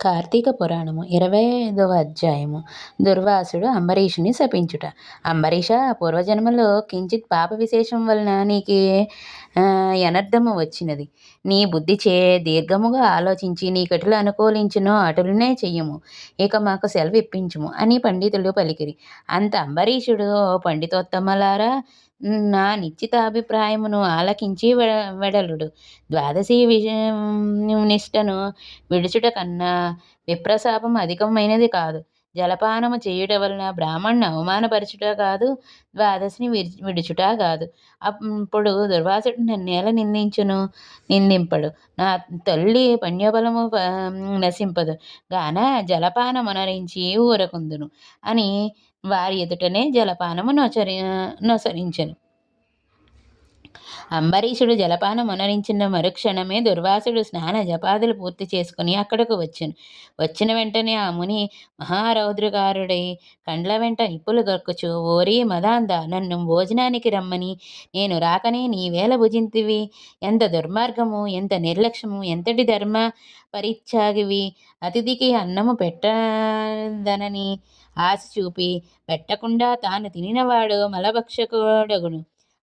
కార్తీక పురాణము ఇరవై ఐదవ అధ్యాయము. దుర్వాసుడు అంబరీషుని శపించుట. అంబరీష పూర్వజన్మలో కించిత్ పాప విశేషం వలన నీకు అనర్థము వచ్చినది. నీ బుద్ధి చే దీర్ఘముగా ఆలోచించి నీ కటులు అనుకూలించును అటులనే చెయ్యము. ఇక మాకు సెలవు ఇప్పించుము అని పండితులు పలికిరి. అంత అంబరీషుడు పండితోత్తమలారా? నా నిశ్చితాభిప్రాయమును ఆలకించి వెడలుడు. ద్వాదశి నిష్టను విడుచుట కన్నా విప్రశాపం అధికమైనది కాదు. జలపానము చేయుట వలన బ్రాహ్మణ్ణి అవమానపరచుట కాదు ద్వాదశిని విడుచుట కాదు. అప్పుడు దుర్వాసుడు నన్నేల నిందించును నిందింపడు. నా తల్లి పుణ్యబలము నశింపదు. గాన జలపానమునరించి ఊరకుందును అని వారి ఎదుటనే జలపానము నొచరి నొసరించను. అంబరీషుడు జలపానం అనరించిన మరుక్షణమే దుర్వాసుడు స్నాన జపాదులు పూర్తి చేసుకుని అక్కడకు వచ్చాను. వచ్చిన వెంటనే ఆ ముని మహారౌద్రగారుడై కండ్ల వెంట నిప్పులు గొక్కుచు ఓరి మదాంద నన్ను భోజనానికి రమ్మని. నేను రాకనే నీవేళ భుజింతివి. ఎంత దుర్మార్గము ఎంత నిర్లక్ష్యము ఎంతటి ధర్మ పరిత్యాగివి. అతిథికి అన్నము పెట్టదనని ఆశ చూపి పెట్టకుండా తాను తినినవాడు మలభక్షకుడగును.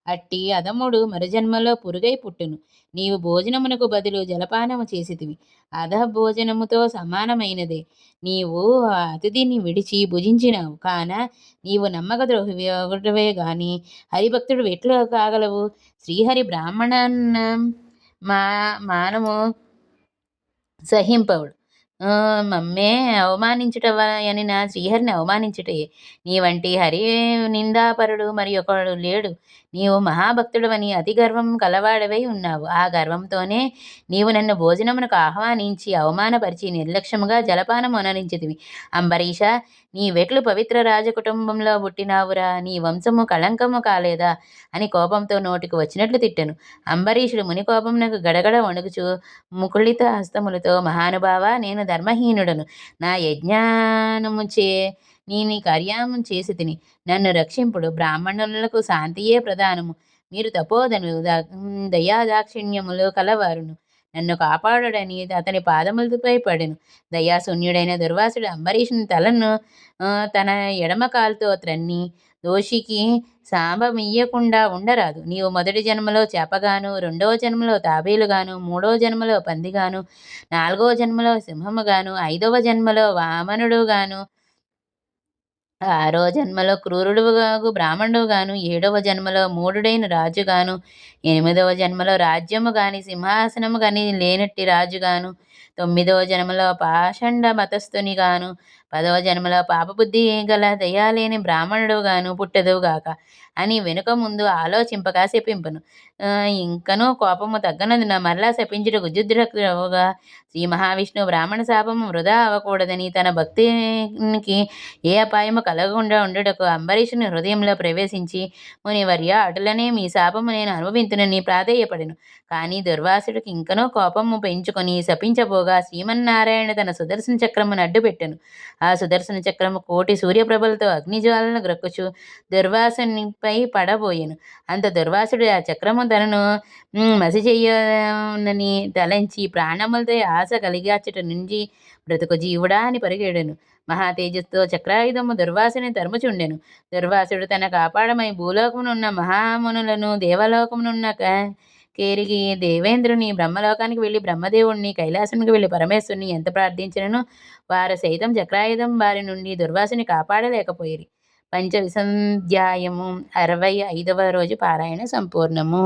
అట్టి అధముడు మరుజన్మలో పురుగై పుట్టును. నీవు భోజనమునకు బదులు జలపానము చేసితివి. అధ భోజనముతో సమానమైనదే. నీవు అతిథిని విడిచి భుజించినావు. కాన నీవు నమ్మక ద్రోహివే గాని హరిభక్తుడు ఎట్లు కాగలవు? శ్రీహరి బ్రాహ్మణ మా మానము సహింపవుడు. మమ్మే అవమానించుట అని నా శ్రీహరిని అవమానించుటయే. నీ వంటి హరి నిందాపరుడు మరి ఒకడు లేడు. నీవు మహాభక్తుడవని అతి గర్వం కలవాడవై ఉన్నావు. ఆ గర్వంతోనే నీవు నన్ను భోజనమునకు ఆహ్వానించి అవమానపరిచి నిర్లక్ష్యముగా జలపానం అనరించితివి అంబరీష నీ వెట్లు పవిత్ర రాజకుటుంబంలో పుట్టినావురా. నీ వంశము కళంకము కాలేదా? అని కోపంతో నోటికి వచ్చినట్లు తిట్టను. అంబరీషుడు ముని కోపమునకు గడగడ వణుకుచు ముకుళిత హస్తములతో మహానుభావ నేను ధర్మహీనుడను. నా యజ్ఞానముచే నీ కార్యము చేసి తిని నన్ను రక్షింపుడు. బ్రాహ్మణులకు శాంతియే ప్రధానము. మీరు తపోదను దయాదాక్షిణ్యములు కలవారును. నన్ను కాపాడడని అతని పాదములపై పడెను. దయాశూన్యుడైన దుర్వాసుడు అంబరీషుని తలను తన ఎడమ కాలుతో త్రన్ని దోషికి శాపమియ్యకుండా ఉండరాదు. నీవు మొదటి జన్మలో చేపగాను రెండవ జన్మలో తాబేలుగాను మూడవ జన్మలో పందిగాను నాలుగవ జన్మలో సింహముగాను ఐదవ జన్మలో వామనుడుగాను ఆరో జన్మలో క్రూరుడుగాను బ్రాహ్మణుడుగాను ఏడవ జన్మలో మూఢుడైన రాజుగాను ఎనిమిదవ జన్మలో రాజ్యము గాని సింహాసనము గాని లేనట్టి రాజుగాను తొమ్మిదో జన్మలో పాషండ మతస్థునిగాను పదవ జన్మలో పాపబుద్ధి గల దయాలేని బ్రాహ్మణుడుగాను పుట్టదువుగాక అని వెనుక ముందు ఆలోచింపగా శపింపను. ఇంకనూ కోపము తగ్గనందున మరలా శపించుడు గుజుద్రవుగా శ్రీ మహావిష్ణువు బ్రాహ్మణ శాపము వృధా అవ్వకూడదని తన భక్తికి ఏ అపాయము కలగకుండా ఉండుటకు అంబరీషుని హృదయంలో ప్రవేశించి మునివర్య అటులనే మీ శాపము నేను అనుభవింతునని ప్రాధేయపడెను. కానీ దుర్వాసుడికి ఇంకనో కోపము పెంచుకొని శపించబోగా శ్రీమన్నారాయణ తన సుదర్శన చక్రమును అడ్డుపెట్టెను ఆ సుదర్శన చక్రము కోటి సూర్యప్రభలతో అగ్నిజ్వాలను గ్రక్కుచు దుర్వాసునిపై పడబోయెను. అంత దుర్వాసుడు ఆ చక్రము తనను మసి చెయ్యనని తలంచి ప్రాణములతో ఆశ కలిగాచట నుంచి బ్రతుకు జీవుడా అని పరిగెడెను. మహా తేజస్తో చక్రాయుధము దుర్వాసుని తరుముచుండెను. దుర్వాసుడు తన కాపాడమై భూలోకమునున్న మహామునులను దేవలోకమునున్న కేరిగి దేవేంద్రుని బ్రహ్మలోకానికి వెళ్ళి బ్రహ్మదేవుణ్ణి కైలాసునికి వెళ్ళి పరమేశ్వరుని ఎంత ప్రార్థించినను వారు సైతం చక్రాయుధం వారి నుండి దుర్వాసుని కాపాడలేకపోయిరి. పంచవిసంధ్యాయము అరవై ఐదవ రోజు పారాయణ సంపూర్ణము.